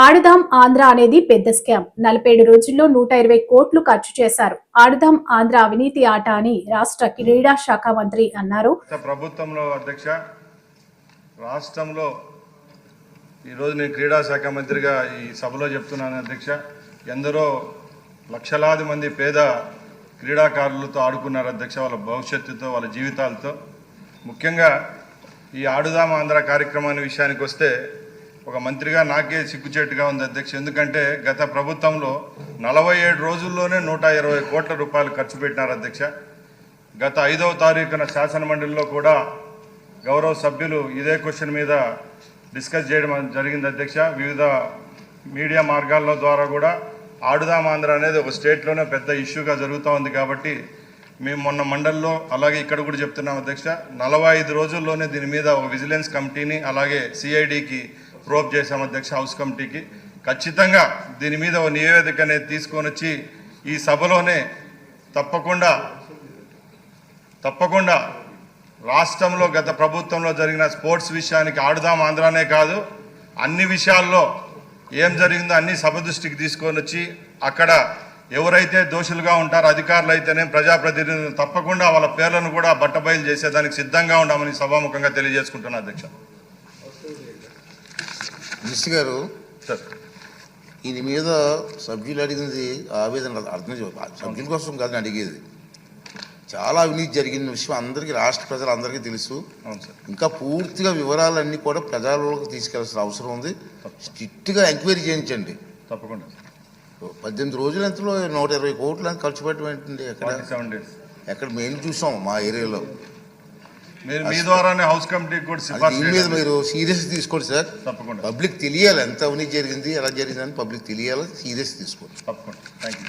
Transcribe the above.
ఆడుదాం ఆంధ్ర అనేది పెద్ద స్కామ్. నలభై ఏడు రోజుల్లో నూట ఇరవై కోట్లు ఖర్చు చేశారు. ఆడుదాం ఆంధ్ర అవినీతి ఆట అని రాష్ట్ర క్రీడా శాఖ మంత్రి అన్నారు. ప్రభుత్వంలో అధ్యక్ష రాష్ట్రంలో ఈరోజు నేను క్రీడా శాఖ మంత్రిగా ఈ సభలో చెప్తున్నాను అధ్యక్ష. ఎందరో లక్షలాది మంది పేద క్రీడాకారులతో ఆడుకున్నారు అధ్యక్ష వాళ్ళ భవిష్యత్తుతో వాళ్ళ జీవితాలతో. ముఖ్యంగా ఈ ఆడుదాం ఆంధ్ర కార్యక్రమాన్ని విషయానికి వస్తే ఒక మంత్రిగా నాకే సిగ్గుచేటుగా ఉంది అధ్యక్ష. ఎందుకంటే గత ప్రభుత్వంలో నలభై ఏడు రోజుల్లోనే నూట ఇరవై కోట్ల రూపాయలు ఖర్చు పెట్టినారు అధ్యక్ష. గత ఐదవ తారీఖున శాసన మండలిలో కూడా గౌరవ సభ్యులు ఇదే క్వశ్చన్ మీద డిస్కస్ చేయడం జరిగింది అధ్యక్ష. వివిధ మీడియా మార్గాల ద్వారా కూడా ఆడుదాం ఆంధ్ర అనేది ఒక స్టేట్లోనే పెద్ద ఇష్యూగా జరుగుతూ ఉంది కాబట్టి మేము మొన్న మండల్లో అలాగే ఇక్కడ కూడా చెప్తున్నాం అధ్యక్ష. నలభై ఐదు రోజుల్లోనే దీని మీద ఒక విజిలెన్స్ కమిటీని అలాగే సిఐడికి ప్రోప్ చేశాం అధ్యక్ష హౌస్ కమిటీకి. ఖచ్చితంగా దీని మీద ఒక నివేదిక అనేది తీసుకొని వచ్చి ఈ సభలోనే తప్పకుండా తప్పకుండా రాష్ట్రంలో గత ప్రభుత్వంలో జరిగిన స్పోర్ట్స్ విషయానికి ఆడుదాం ఆంధ్రానే కాదు అన్ని విషయాల్లో ఏం జరిగిందో అన్ని సభ దృష్టికి తీసుకొని వచ్చి అక్కడ ఎవరైతే దోషులుగా ఉంటారో అధికారులు అయితేనే ప్రజాప్రతినిధులు తప్పకుండా వాళ్ళ పేర్లను కూడా బట్టబయలు చేసేదానికి సిద్ధంగా ఉండమని సభాముఖంగా తెలియజేసుకుంటున్నా అధ్యక్ష. మినిస్టర్ గారు దీని మీద సభ్యులు అడిగినది ఆవేదన అర్థం సభ్యుల కోసం కాదు అడిగేది. చాలా అవినీతి జరిగిన విషయం అందరికీ రాష్ట్ర ప్రజలందరికీ తెలుసు. ఇంకా పూర్తిగా వివరాలన్నీ కూడా ప్రజల్లోకి తీసుకెళ్ళాల్సిన అవసరం ఉంది. స్ట్రిక్ట్గా ఎంక్వైరీ చేయించండి. తప్పకుండా పద్దెనిమిది రోజులు ఎంతలో నూట ఇరవై కోట్లు ఖర్చు పెట్టమండి ఎక్కడ? ఎక్కడ మేము చూసాం మా ఏరియాలో. మీరు మీ ద్వారానే హౌస్ కమిటీకి కూడా అది సిఫార్సు దీని మీద. మీరు సీరియస్ తీసుకోండి సార్. తప్పకుండా. పబ్లిక్ తెలియాలి ఎంత అవినీతి జరిగింది ఎలా జరిగిందని పబ్లిక్ తెలియాలి సీరియస్ తీసుకోండి. తప్పకుండా. Thank you